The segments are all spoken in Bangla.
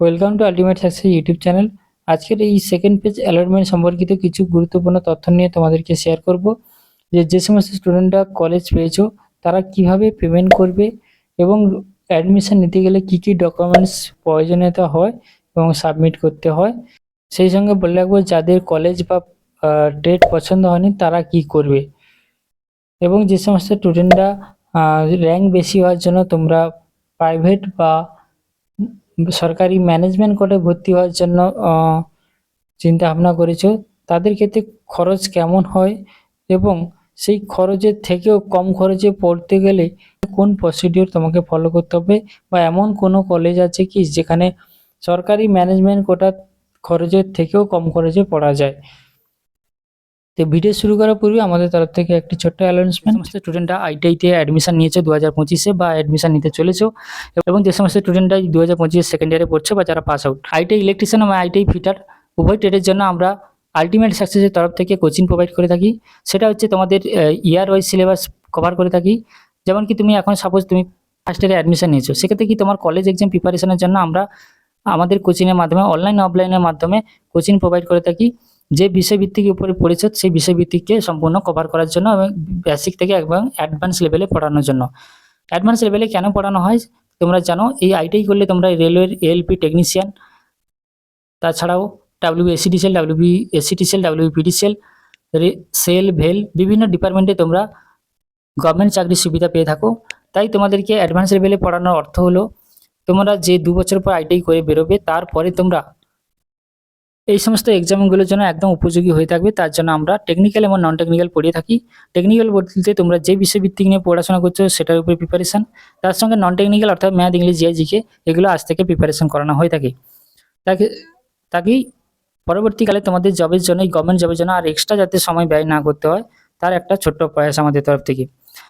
Welcome to ultimate success YouTube channel আজকের এই সেকেন্ড পেজ অ্যালটমেন্ট সম্পর্কিত কিছু গুরুত্বপূর্ণ তথ্য নিয়ে তোমাদেরকে শেয়ার করব। যে যে সমস্ত স্টুডেন্টরা কলেজ পেয়েছ, তারা কীভাবে পেমেন্ট করবে এবং অ্যাডমিশন নিতে গেলে কি কি ডকুমেন্টস প্রয়োজনীয়তা হয় এবং সাবমিট করতে হয়। সেই সঙ্গে বলে রাখব, যাদের কলেজ বা ডেট পছন্দ হয়নি, তারা কি করবে? এবং যে সমস্ত স্টুডেন্টরা র্যাঙ্ক বেশি হওয়ার জন্য তোমরা প্রাইভেট বা সরকারি ম্যানেজমেন্ট কোর্টে ভর্তি হওয়ার জন্য চিন্তা ভাবনা করেছ? তাদের ক্ষেত্রে খরচ কেমন হয়? এবং সেই খরচের থেকেও কম খরচে পড়তে গেলে কোন প্রসিডিওর তোমাকে ফলো করতে হবে? বা এমন কোনো কলেজ আছে কি যেখানে সরকারি ম্যানেজমেন্ট কোটার খরচের থেকেও কম খরচে পড়া যায়? তো ভিডিও শুরু করার পূর্বে আমাদের তরফ থেকে একটি ছোট্ট অ্যানাউন্সমেন্ট সমস্ত স্টুডেন্টরা আইটিআইতে অ্যাডমিশন নিয়েছে দু হাজার পঁচিশে বা অ্যাডমিশন নিতে চলেছো, এবং যে সমস্ত স্টুডেন্টরা দু হাজার পঁচিশে সেকেন্ড ইয়ারে পড়ছে বা যারা পাস আউট আইটিআই ইলেকট্রিশিয়ান এবং আইটিআই ফিটার উভয় ট্রেডের জন্য আমরা আলটিমেট সাকসেসের তরফ থেকে কোচিং প্রোভাইড করে থাকি। সেটা হচ্ছে তোমাদের ইয়ার ওয়াইজ সিলেবাস কভার করে থাকি। যেমন কি তুমি এখন সাপোজ তুমি ফার্স্ট ইয়ারে অ্যাডমিশন নিয়েছো, সেক্ষেত্রে কি তোমার কলেজ এক্সাম প্রিপারেশনের জন্য আমরা আমাদের কোচিংয়ের মাধ্যমে অনলাইন অফলাইনের মাধ্যমে কোচিং প্রোভাইড করে থাকি। যে বিষয়ভিত্তিক উপরে পড়েছ সেই বিষয়ভিত্তিককে সম্পূর্ণ কভার করার জন্য এবং বেসিক থেকে এবং অ্যাডভান্স লেভেলে পড়ানোর জন্য। অ্যাডভান্স লেভেলে কেন পড়ানো হয়? তোমরা জানো, এই আইটিআই করলে তোমরা রেলওয়ের এএলপি টেকনিশিয়ান তাছাড়াও W SEDCL WB SETCL W PDCL SAIL ভেল বিভিন্ন ডিপার্টমেন্টে তোমরা গভর্নমেন্ট চাকরির সুবিধা পেয়ে থাকো। তাই তোমাদেরকে অ্যাডভান্স লেভেলে পড়ানোর অর্থ হলো, তোমরা যে দু বছর পর আইটিআই করে বেরোবে, তারপরে তোমরা এই সমস্ত এক্সামগুলোর জন্য একদম উপযোগী হয়ে থাকবে। তার জন্য আমরা টেকনিক্যাল এবং নন টেকনিক্যাল পড়িয়ে থাকি। টেকনিক্যাল বলতে তোমরা যে বিষয়ভিত্তিক নিয়ে পড়াশোনা করছ সেটার উপরে প্রিপারেশন তার সঙ্গে নন টেকনিক্যাল অর্থাৎ ম্যাথ ইংলিশ জিআই জিকে এগুলো আজ থেকে প্রিপারেশন করানো হয়ে থাকে। তাকে, তাকেই পরবর্তীকালে তোমাদের জবের জন্য গভর্নমেন্ট জবের জন্য আর এক্সট্রা যাতে সময় ব্যয় না করতে হয়, তার একটা ছোট্ট প্রয়াস আমাদের তরফ থেকে।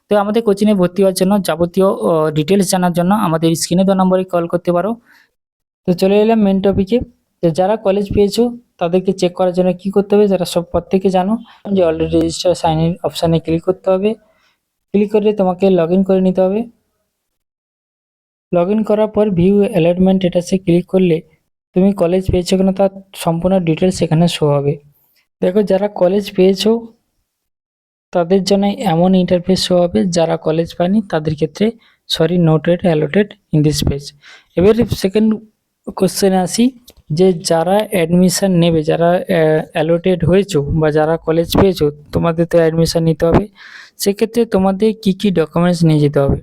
তো আমাদের কোচিংয়ে ভর্তি হওয়ার জন্য যাবতীয় ডিটেলস জানার জন্য আমাদের স্ক্রিনে দু নম্বরে কল করতে পারো। তো চলে এলাম মেন টপিকে তো যারা কলেজ পেয়েছ, তাদেরকে চেক করার জন্য কি করতে হবে, যারা সব প্রত্যেকে জানো, যে অলরেডি রেজিস্টার সাইন ইন অপশানে ক্লিক করতে হবে। ক্লিক করে তোমাকে লগ করে নিতে হবে। লগ করার পর ভিউ অ্যালার্টমেন্ট এটাতে ক্লিক করলে তুমি কলেজ পেয়েছ কিনা তার সম্পূর্ণ ডিটেলস এখানে শো হবে। দেখো, যারা কলেজ পেয়েছ, তাদের জন্য এমন ইন্টারফেস শো হবে, যারা কলেজ পায়নি, তাদের ক্ষেত্রে sorry noted allotted in this page এবার সেকেন্ড কোশ্চেনে আসি যে যারা অ্যাডমিশান নেবে, যারা অ্যালোটেড হয়েছো বা যারা কলেজ পেয়েছ, তোমাদের তো অ্যাডমিশান নিতে হবে। সেক্ষেত্রে তোমাদের কি কি ডকুমেন্টস নিয়ে যেতে হবে?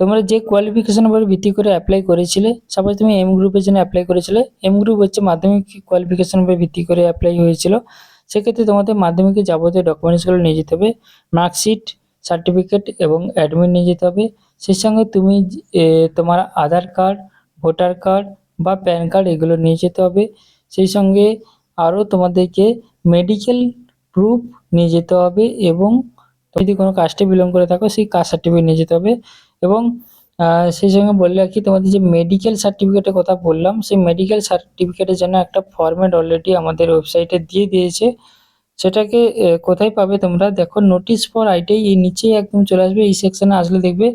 তোমরা যে কোয়ালিফিকেশন উপর ভিত্তি করে অ্যাপ্লাই করেছিলে সাপোজ তুমি এম গ্রুপের জন্য অ্যাপ্লাই করেছিলে এম গ্রুপ হচ্ছে মাধ্যমিক কোয়ালিফিকেশন উপর ভিত্তি করে অ্যাপ্লাই হয়েছিল। সেক্ষেত্রে তোমাদের মাধ্যমিকের যাবতীয় ডকুমেন্টসগুলো নিয়ে যেতে হবে মার্কশিট সার্টিফিকেট এবং অ্যাডমিট নিয়ে যেতে হবে। সেই সঙ্গে তুমি তোমার আধার কার্ড ভোটার কার্ড বা প্যান কার্ড এগুলো নিয়ে যেতে হবে। সেই সঙ্গে আরও তোমাদেরকে মেডিকেল প্রুফ নিয়ে যেতে হবে এবং যদি কোনো কাস্টে বিলং করে থাকো, সেই কাস্ট সার্টিফিকেট নিয়ে যেতে হবে এবং সেই সঙ্গে বলে রাখি তোমাদের যে মেডিকেল সার্টিফিকেটের কথা বললাম, সেই মেডিকেল সার্টিফিকেটের জন্য একটা ফর্মেট অলরেডি আমাদের ওয়েবসাইটে দিয়ে দিয়েছে। সেটাকে কোথায় পাবে তোমরা? দেখো নোটিশ ফর আইটিআই এই নিচেই একদম চলে আসবে, এই সেকশনে আসলে দেখবে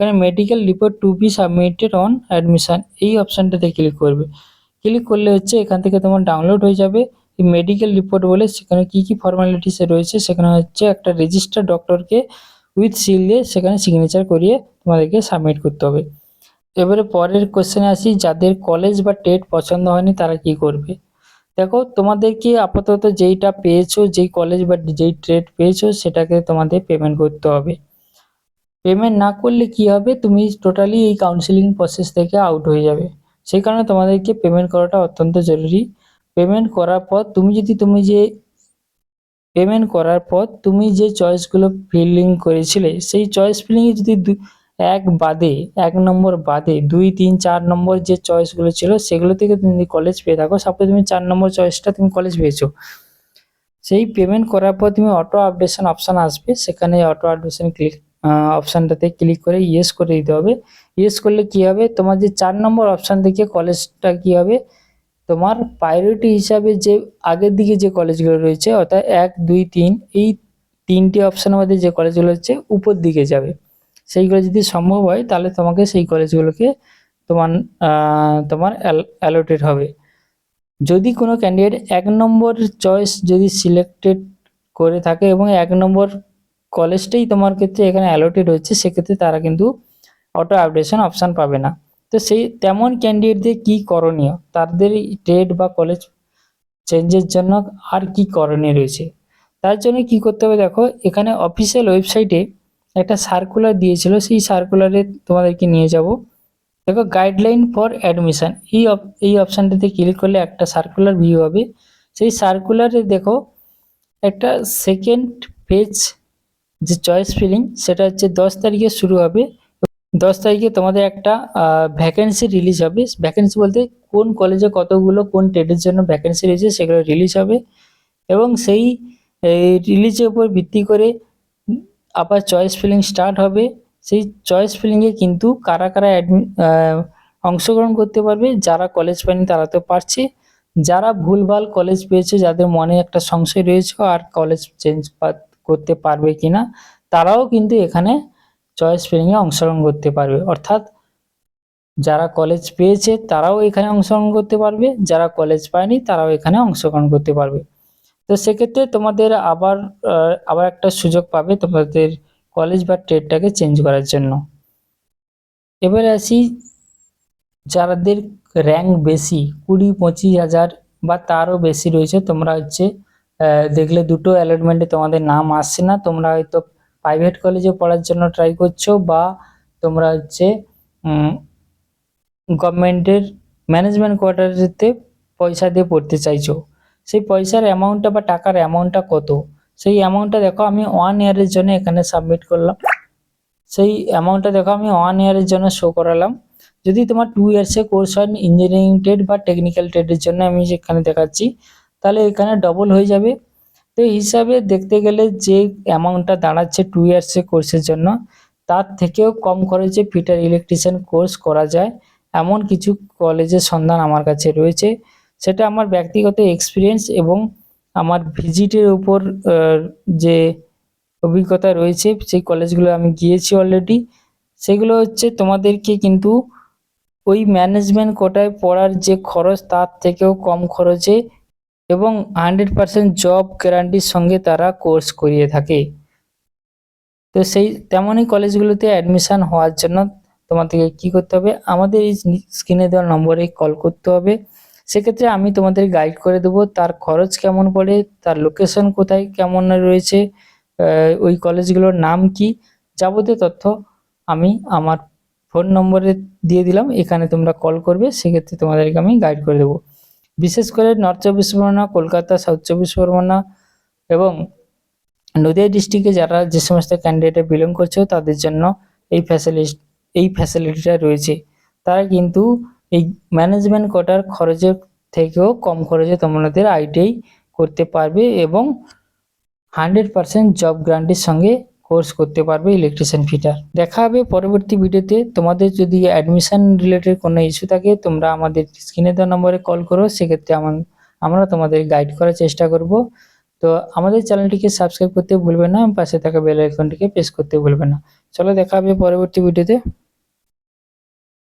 এখানে medical report to be submitted on admission এই অপশানটাতে ক্লিক করবে। ক্লিক করলে হচ্ছে এখান থেকে তোমার ডাউনলোড হয়ে যাবে। মেডিকেল রিপোর্ট বলে সেখানে কি কি ফর্মালিটিসে রয়েছে, সেখানে হচ্ছে একটা রেজিস্টার ডক্টরকে উইথ সিল দিয়ে সেখানে সিগনেচার করিয়ে তোমাদেরকে সাবমিট করতে হবে। এবারে পরের কোশ্চেনে আসি, যাদের কলেজ বা টেট পছন্দ হয়নি তারা কি করবে? দেখো, তোমাদেরকে আপাতত যেইটা পেয়েছ, যেই কলেজ বা যেই ট্রেড পেয়েছ, সেটাকে তোমাদের পেমেন্ট করতে হবে। পেমেন্ট না করলে কি হবে? তুমি টোটালি এই কাউন্সিলিং প্রসেস থেকে আউট হয়ে যাবে। সেই কারণে তোমাদেরকে পেমেন্ট করাটা অত্যন্ত জরুরি। পেমেন্ট করার পর তুমি যদি, তুমি যে পেমেন্ট করার পর তুমি যে চয়েসগুলো ফিলিং করেছিলে, সেই চয়েস ফিলিংয়ে যদি এক বাদে, এক নম্বর বাদে, দুই, তিন, চার নম্বর যে চয়েসগুলো ছিল, সেগুলো থেকে তুমি কলেজ পেয়ে থাকো সাপোজ তুমি চার নম্বর চয়েসটা তুমি কলেজ পেয়েছ। সেই পেমেন্ট করার পর তুমি অটো আপডেশন অপশান আসবে। সেখানে অটো আপডেশন ক্লিক অপশানটাতে ক্লিক করে ইয়েস করে দিতে হবে। ইয়েস করলে কি হবে? তোমার যে চার নম্বর অপশান থেকে কলেজটা কি হবে? তোমার প্রায়োরিটি হিসাবে যে আগের দিকে যে কলেজগুলো রয়েছে, অর্থাৎ এক, দুই, তিন, এই তিনটে অপশানের মধ্যে যে কলেজগুলো হচ্ছে উপর দিকে যাবে। সেইগুলো যদি সম্ভব হয়, তাহলে তোমাকে সেই কলেজগুলোকে তোমার তোমার অ্যালোটেড হবে। যদি কোনো ক্যান্ডিডেট এক নম্বর চয়েস যদি সিলেক্টেড করে থাকে এবং এক নম্বর কলেজটাই তোমার ক্ষেত্রে এখানে অ্যালোটেড হচ্ছে সেক্ষেত্রে তারা কিন্তু অটো আপডেশন অপশান পাবে না। তো সেই তেমন ক্যান্ডিডেটদের কি করণীয়? তাদের ট্রেড বা কলেজ চেঞ্জের জন্য আর কি করণীয় রয়েছে? তার জন্য কি করতে হবে দেখো, এখানে অফিসিয়াল ওয়েবসাইটে একটা সার্কুলার দিয়েছিল, সেই সার্কুলারে তোমাদেরকে নিয়ে যাব। দেখো গাইডলাইন ফর অ্যাডমিশন এই এই অপশানটাতে ক্লিক করলে একটা সার্কুলার ভিউ হবে। সেই সার্কুলারে দেখো, একটা সেকেন্ড পেজ যে চয়েস ফিলিং সেটা হচ্ছে দশ তারিখে শুরু হবে। দশ তারিখে তোমাদের একটা ভ্যাকেন্সি রিলিজ হবে। ভ্যাকেন্সি বলতে কোন কলেজে কতগুলো, কোন ট্রেডের জন্য ভ্যাকেন্সি রয়েছে, সেগুলো রিলিজ হবে। এবং সেই রিলিজের উপর ভিত্তি করে আবার চয়েস ফিলিং স্টার্ট হবে। সেই চয়েস ফিলিংয়ে কিন্তু কারা কারা অ্যাডমি অংশগ্রহণ করতে পারবে, যারা কলেজ পায়নি তারা তো পারছে। যারা ভুলভাল কলেজ পেয়েছে, যাদের মনে একটা সংশয় রয়েছে আর কলেজ চেঞ্জ করতে পারবে কিনা, তারাও কিন্তু এখানে চয়েস ফিলিংয়ে অংশগ্রহণ করতে পারবে। অর্থাৎ যারা কলেজ পেয়েছে তারাও এখানে অংশগ্রহণ করতে পারবে, যারা কলেজ পায়নি তারাও এখানে অংশগ্রহণ করতে পারবে। তো সেক্ষেত্রে তোমাদের আবার আবার একটা সুযোগ পাবে তোমাদের কলেজ বা ট্রেডটাকে চেঞ্জ করার জন্য। এবারে আসি যাদের র্যাঙ্ক বেশি, কুড়ি, পঁচিশ হাজার বা তারও বেশি রয়েছে, তোমরা হচ্ছে দেখলে দুটো অ্যালটমেন্টে তোমাদের নাম আসছে না। তোমরা হয়তো প্রাইভেট কলেজে পড়ার জন্য ট্রাই করছ বা তোমরা হচ্ছে গভর্নমেন্টের ম্যানেজমেন্ট কোয়ার্টারেতে পয়সা দিয়ে পড়তে চাইছো। সেই পয়সার অ্যামাউন্টটা বা টাকার অ্যামাউন্টটা কত? সেই অ্যামাউন্টটা দেখো আমি ওয়ান ইয়ারের জন্য এখানে সাবমিট করলাম। সেই অ্যামাউন্টটা দেখো আমি ওয়ান ইয়ারের জন্য শো করালাম। যদি তোমার টু ইয়ার্সের কোর্স হয় ইঞ্জিনিয়ারিং ট্রেড বা টেকনিক্যাল ট্রেডের জন্য আমি যেখানে দেখাচ্ছি। তাহলে এখানে ডবল হয়ে যাবে। তো হিসাবে দেখতে গেলে যে অ্যামাউন্টটা দাঁড়াচ্ছে টু ইয়ার্সের কোর্সের জন্য, তার থেকেও কম খরচে ফিটার ইলেকট্রিশিয়ান কোর্স করা যায়। এমন কিছু কলেজের সন্ধান আমার কাছে রয়েছে। সেটা আমার ব্যক্তিগত এক্সপিরিয়েন্স এবং আমার ভিজিটের উপর যে অভিজ্ঞতা রয়েছে, সেই কলেজগুলো আমি গিয়েছি অলরেডি সেগুলো হচ্ছে তোমাদেরকে কিন্তু ওই ম্যানেজমেন্ট কোটায় পড়ার যে খরচ, তার থেকেও কম খরচে এবং হান্ড্রেড পার্সেন্ট জব গ্যারান্টির সঙ্গে তারা কোর্স করিয়ে থাকে। তো সেই তেমনই কলেজগুলোতে অ্যাডমিশান হওয়ার জন্য তোমাদেরকে কি করতে হবে? আমাদের এই স্ক্রিনে দেওয়া নম্বরে কল করতে হবে। সেক্ষেত্রে আমি তোমাদের গাইড করে দেবো তার খরচ কেমন পড়ে, তার লোকেশন কোথায়, কেমন রয়েছে ওই কলেজগুলোর নাম কি, যাবতীয় তথ্য আমি আমার ফোন নম্বরে দিয়ে দিলাম। এখানে তোমরা কল করবে, সেক্ষেত্রে তোমাদেরকে আমি গাইড করে দেবো। বিশেষ করে নর্থ চব্বিশ পরগনা, কলকাতা, সাউথ চব্বিশ পরগনা এবং নদিয়া ডিস্ট্রিক্টে যারা যে সমস্ত ক্যান্ডিডেটে বিলং করছে তাদের জন্য এই ফ্যাসিলিটি এই ফ্যাসিলিটিটা রয়েছে। তারা কিন্তু এই ম্যানেজমেন্ট কোটার খরচের থেকেও কম খরচে তোমাদের আইটিআই করতে পারবে এবং হান্ড্রেড পার্সেন্ট জব গ্যারান্টির সঙ্গে কোর্স করতে পারবে ইলেকট্রিশিয়ান ফিটার দেখা হবে পরবর্তী ভিডিওতে তোমাদের যদি অ্যাডমিশন রিলেটেড কোনো ইস্যু থাকে, তোমরা আমাদের স্ক্রিনে দেওয়া নম্বরে কল করো। সেক্ষেত্রে আমার আমরা তোমাদের গাইড করার চেষ্টা করব। তো আমাদের চ্যানেলটিকে সাবস্ক্রাইব করতে ভুলবে না। পাশে থাকা বেল আইকনটিকে প্রেস করতে ভুলবে না। চলো দেখা হবে পরবর্তী ভিডিওতে